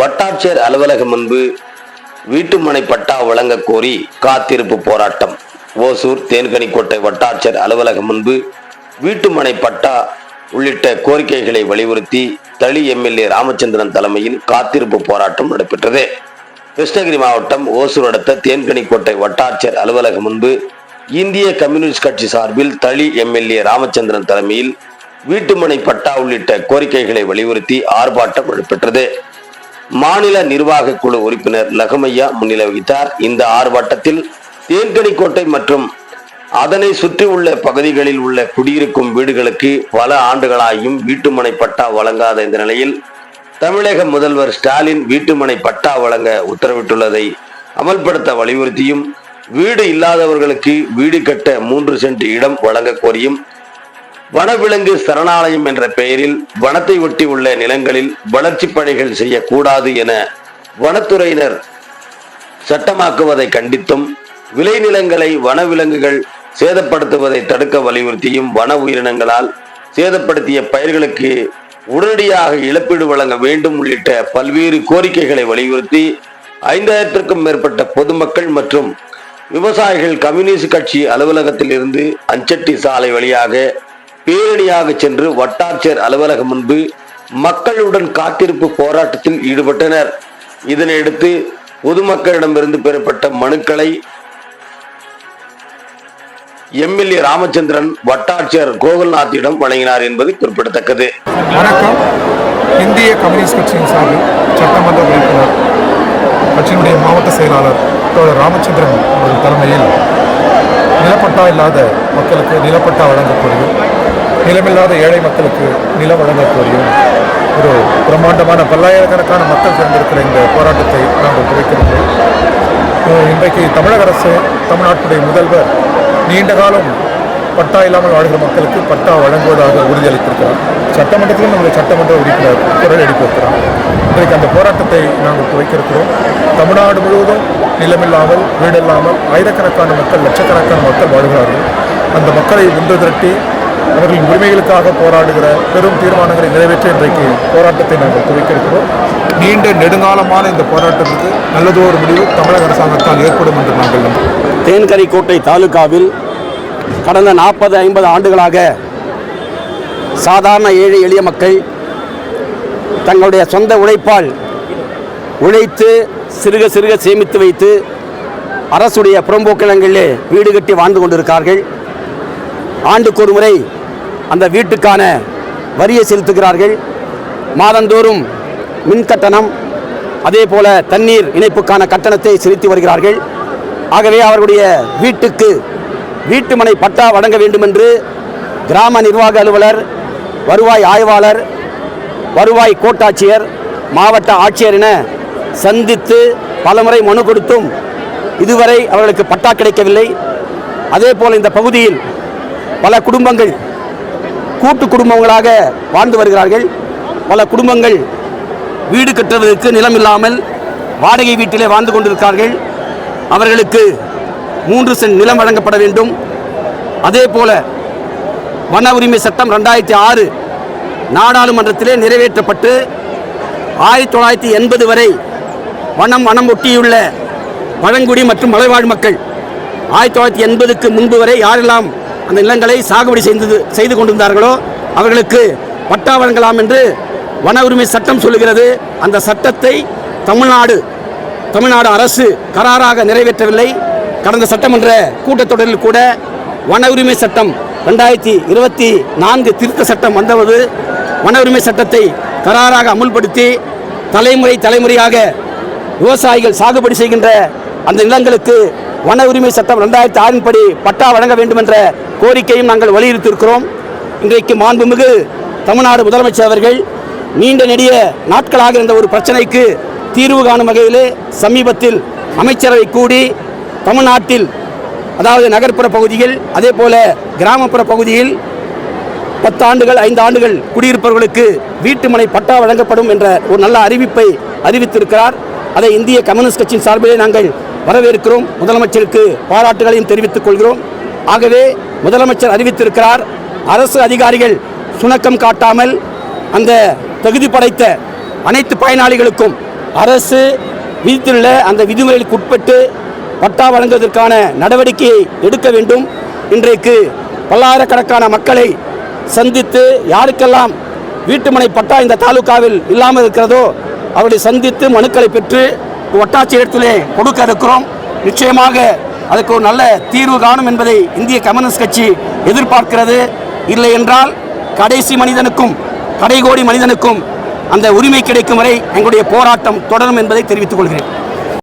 வட்டாட்சியர் அலுவலகம் முன்பு வீட்டுமனை பட்டா வழங்க கோரி காத்திருப்பு போராட்டம். ஓசூர் தேன்கனிக்கோட்டை வட்டாட்சியர் அலுவலகம் முன்பு வீட்டுமனை பட்டா உள்ளிட்ட கோரிக்கைகளை வலியுறுத்தி தளி எம்எல்ஏ ராமச்சந்திரன் தலைமையில் காத்திருப்பு போராட்டம் நடைபெற்றது. கிருஷ்ணகிரி மாவட்டம் ஓசூர் அடுத்த தேன்கனிக்கோட்டை வட்டாட்சியர் அலுவலகம் முன்பு இந்திய கம்யூனிஸ்ட் கட்சி சார்பில் தளி எம்எல்ஏ ராமச்சந்திரன் தலைமையில் வீட்டுமனை பட்டா உள்ளிட்ட கோரிக்கைகளை வலியுறுத்தி ஆர்ப்பாட்டம் நடைபெற்றது. மாநில நிர்வாக குழு உறுப்பினர் லகமையா முன்னிலை வகித்தார். இந்த ஆர்ப்பாட்டத்தில் தேன்கனிக்கோட்டை மற்றும் அதனை சுற்றி உள்ள பகுதிகளில் உள்ள குடியிருக்கும் வீடுகளுக்கு பல ஆண்டுகளாயும் வீட்டுமனை பட்டா வழங்காத இந்த நிலையில் தமிழக முதல்வர் ஸ்டாலின் வீட்டுமனை பட்டா வழங்க உத்தரவிட்டுள்ளதை அமல்படுத்த வலியுறுத்தியும் வீடு இல்லாதவர்களுக்கு வீடு கட்ட மூன்று சென்ட் இடம் வழங்க கோரியும் வனவிலங்கு சரணாலயம் என்ற பெயரில் வனத்தை ஒட்டி உள்ள நிலங்களில் வளர்ச்சி பணிகள் செய்யக்கூடாது என வனத்துறையினர் சட்டமாக்குவதை கண்டித்தும் விளைநிலங்களை வனவிலங்குகள் சேதப்படுத்துவதை தடுக்க வலியுறுத்தியும் வன உயிரினங்களால் சேதப்படுத்திய பயிர்களுக்கு உடனடியாக இழப்பீடு வழங்க வேண்டும் உள்ளிட்ட பல்வேறு கோரிக்கைகளை வலியுறுத்தி ஐந்தாயிரத்திற்கும் மேற்பட்ட பொதுமக்கள் மற்றும் விவசாயிகள் கம்யூனிஸ்ட் கட்சி அலுவலகத்தில் இருந்து அஞ்சட்டி சாலை வழியாக பேரணியாக சென்று வட்டாட்சியர் அலுவலகம் முன்பு மக்களுடன் காத்திருப்பு போராட்டத்தில் ஈடுபட்டனர். இதனையடுத்து பொதுமக்களிடமிருந்து பெறப்பட்ட மனுக்களை எம்எல்ஏ ராமச்சந்திரன் வட்டாட்சியர் கோகுல்நாத்திடம் வழங்கினார் என்பது குறிப்பிடத்தக்கது. வணக்கம். இந்திய கம்யூனிஸ்ட் கட்சியின் சார்பில் சட்டமன்ற உறுப்பினர் கட்சியினுடைய மாவட்ட செயலாளர் தோழர் ராமச்சந்திரன் அவர்கள் தலைமையில் நிலப்பட்டா இல்லாத மக்களுக்கு நிலப்பட்டா வழங்கக் நிலமில்லாத ஏழை மக்களுக்கு நிலம் வழங்கக் கோரியும் ஒரு பிரம்மாண்டமான பல்லாயிரக்கணக்கான மக்கள் சேர்ந்திருக்கிற இந்த போராட்டத்தை நாங்கள் துவைக்கின்றோம் இன்றைக்கு தமிழக அரசு தமிழ்நாட்டுடைய முதல்வர் நீண்ட காலம் பட்டா இல்லாமல் வாழ்கிற மக்களுக்கு பட்டா வழங்குவதாக உறுதியளித்திருக்கிறார். சட்டமன்றத்திலும் நம்முடைய சட்டமன்ற உறுப்பினர் குரல் எடுப்பிருக்கிறார் இன்றைக்கு அந்த போராட்டத்தை நாங்கள் துவைக்கிருக்கிறோம் தமிழ்நாடு முழுவதும் நிலமில்லாமல் வீடில்லாமல் ஆயிரக்கணக்கான மக்கள் லட்சக்கணக்கான மக்கள் வாழ்கிறார்கள். அந்த மக்களை ஒன்று திரட்டி அவர்களின் உரிமைகளுக்காக போராடுகிற பெரும் தீர்மானங்களை நிறைவேற்ற இன்றைக்கு போராட்டத்தை நாங்கள் துவக்கியிருக்கிறோம். நீண்ட நெடுங்காலமான இந்த போராட்டத்துக்கு நல்லதொரு முடிவு தமிழக அரசாங்கத்தால் ஏற்படும் என்று நாங்கள் நம்புகிறோம். தேன்கனிக்கோட்டை தாலுகாவில் கடந்த நாற்பது ஐம்பது ஆண்டுகளாக சாதாரண ஏழை எளிய மக்கள் தங்களுடைய சொந்த உழைப்பால் உழைத்து சிறுக சிறுக சேமித்து வைத்து அரசுடைய புறம்போக்கிலங்களிலே வீடு கட்டி வாழ்ந்து கொண்டிருக்கிறார்கள். ஆண்டுக்கு ஒரு முறை அந்த வீட்டுக்கான வரியை செலுத்துகிறார்கள். மாதந்தோறும் மின் கட்டணம் அதே போல தண்ணீர் இணைப்புக்கான கட்டணத்தை செலுத்தி வருகிறார்கள். ஆகவே அவர்களுடைய வீட்டுக்கு வீட்டுமனை பட்டா வழங்க வேண்டும் என்று கிராம நிர்வாக அலுவலர் வருவாய் ஆய்வாளர் வருவாய் கோட்டாட்சியர் மாவட்ட ஆட்சியர் என சந்தித்து பலமுறை மனு கொடுத்தும் இதுவரை அவர்களுக்கு பட்டா கிடைக்கவில்லை. அதே போல் இந்த பகுதியில் பல குடும்பங்கள் கூட்டு குடும்பங்களாக வாழ்ந்து வருகிறார்கள். பல குடும்பங்கள் வீடு கட்டுவதற்கு நிலம் இல்லாமல் வாடகை வீட்டிலே வாழ்ந்து கொண்டிருக்கிறார்கள். அவர்களுக்கு மூன்று சென்ட் நிலம் வழங்கப்பட வேண்டும். அதே போல வன உரிமை சட்டம் ரெண்டாயிரத்தி ஆறு நாடாளுமன்றத்திலே நிறைவேற்றப்பட்டு ஆயிரத்தி தொள்ளாயிரத்தி எண்பது வரை வனம் வனம் ஒட்டியுள்ள பழங்குடி மற்றும் மலைவாழ் மக்கள் ஆயிரத்தி தொள்ளாயிரத்தி எண்பதுக்கு முன்பு வரை யாரெல்லாம் அந்த நிலங்களை சாகுபடி செய்து செய்து கொண்டிருந்தார்களோ அவர்களுக்கு பட்டா வழங்கலாம் என்று வன உரிமை சட்டம் சொல்லுகிறது. அந்த சட்டத்தை தமிழ்நாடு தமிழ்நாடு அரசு கராராக நிறைவேற்றவில்லை. கடந்த சட்டமன்ற கூட்டத்தொடரில் கூட வன உரிமை சட்டம் ரெண்டாயிரத்தி இருபத்தி நான்கு திருத்த சட்டம் வந்தபோது வன உரிமை சட்டத்தை கராராக அமுல்படுத்தி தலைமுறை தலைமுறையாக விவசாயிகள் சாகுபடி செய்கின்ற அந்த நிலங்களுக்கு வன உரிமை சட்டம் ரெண்டாயிரத்தி ஆறின் படி பட்டா வழங்க வேண்டும் என்ற கோரிக்கையும் நாங்கள் வலியுறுத்தியிருக்கிறோம். இன்றைக்கு மாண்புமிகு தமிழ்நாடு முதலமைச்சர் அவர்கள் நீண்ட நெடிய நாட்களாக இருந்த ஒரு பிரச்சனைக்கு தீர்வு காணும் வகையிலே சமீபத்தில் அமைச்சரவை கூடி தமிழ்நாட்டில் அதாவது நகர்ப்புற பகுதியில் அதே போல கிராமப்புற பகுதியில் பத்து ஆண்டுகள் ஐந்து ஆண்டுகள் குடியிருப்பவர்களுக்கு வீட்டுமனை பட்டா வழங்கப்படும் என்ற ஒரு நல்ல அறிவிப்பை அறிவித்திருக்கிறார். அதை இந்திய கம்யூனிஸ்ட் கட்சியின் சார்பிலே நாங்கள் வரவேற்கிறோம். முதலமைச்சருக்கு பாராட்டுகளையும் தெரிவித்துக் கொள்கிறோம். ஆகவே முதலமைச்சர் அறிவித்திருக்கிறார் அரசு அதிகாரிகள் சுணக்கம் காட்டாமல் அந்த தகுதி படைத்த அனைத்து பயனாளிகளுக்கும் அரசு விதித்துள்ள அந்த விதிமுறைகளுக்கு உட்பட்டு பட்டா வழங்குவதற்கான நடவடிக்கையை எடுக்க வேண்டும். இன்றைக்கு பல்லாயிரக்கணக்கான மக்களை சந்தித்து யாருக்கெல்லாம் வீட்டுமனை பட்டா இந்த தாலுகாவில் இல்லாமல் இருக்கிறதோ அவர்களை சந்தித்து மனுக்களை பெற்று வட்டாட்சியரிடத்திலே கொடுக்க இருக்கிறோம் நிச்சயமாக அதுக்கு ஒரு நல்ல தீர்வு காணும் என்பதை இந்திய கம்யூனிஸ்ட் கட்சி எதிர்பார்க்கிறது. இல்லை என்றால் கடைசி மனிதனுக்கும் கடைகோடி மனிதனுக்கும் அந்த உரிமை கிடைக்கும் வரை எங்களுடைய போராட்டம் தொடரும் என்பதை தெரிவித்துக் கொள்கிறேன்.